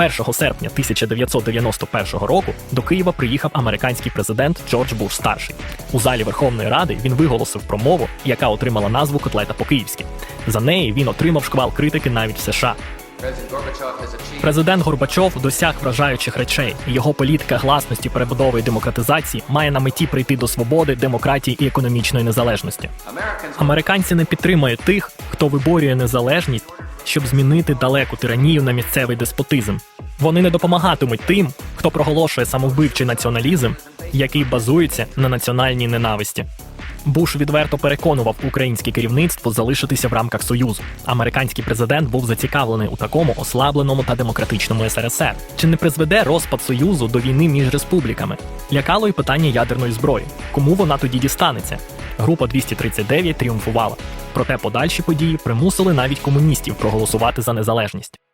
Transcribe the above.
1 серпня 1991 року до Києва приїхав американський президент Джордж Буш старший. У залі Верховної Ради він виголосив промову, яка отримала назву котлета по-київськи. За неї він отримав шквал критики навіть в США. Президент Горбачов досяг вражаючих речей. Його політика гласності, перебудови і демократизації має на меті прийти до свободи, демократії і економічної незалежності. Американці не підтримують тих, хто виборює незалежність, щоб змінити далеку тиранію на місцевий деспотизм. Вони не допомагатимуть тим, хто проголошує самовбивчий націоналізм, який базується на національній ненависті. Буш відверто переконував українське керівництво залишитися в рамках союзу. Американський президент був зацікавлений у такому ослабленому та демократичному СРСР. Чи не призведе розпад союзу до війни між республіками? Лякало й питання ядерної зброї. Кому вона тоді дістанеться? Група 239 тріумфувала. Проте подальші події примусили навіть комуністів проголосувати за незалежність.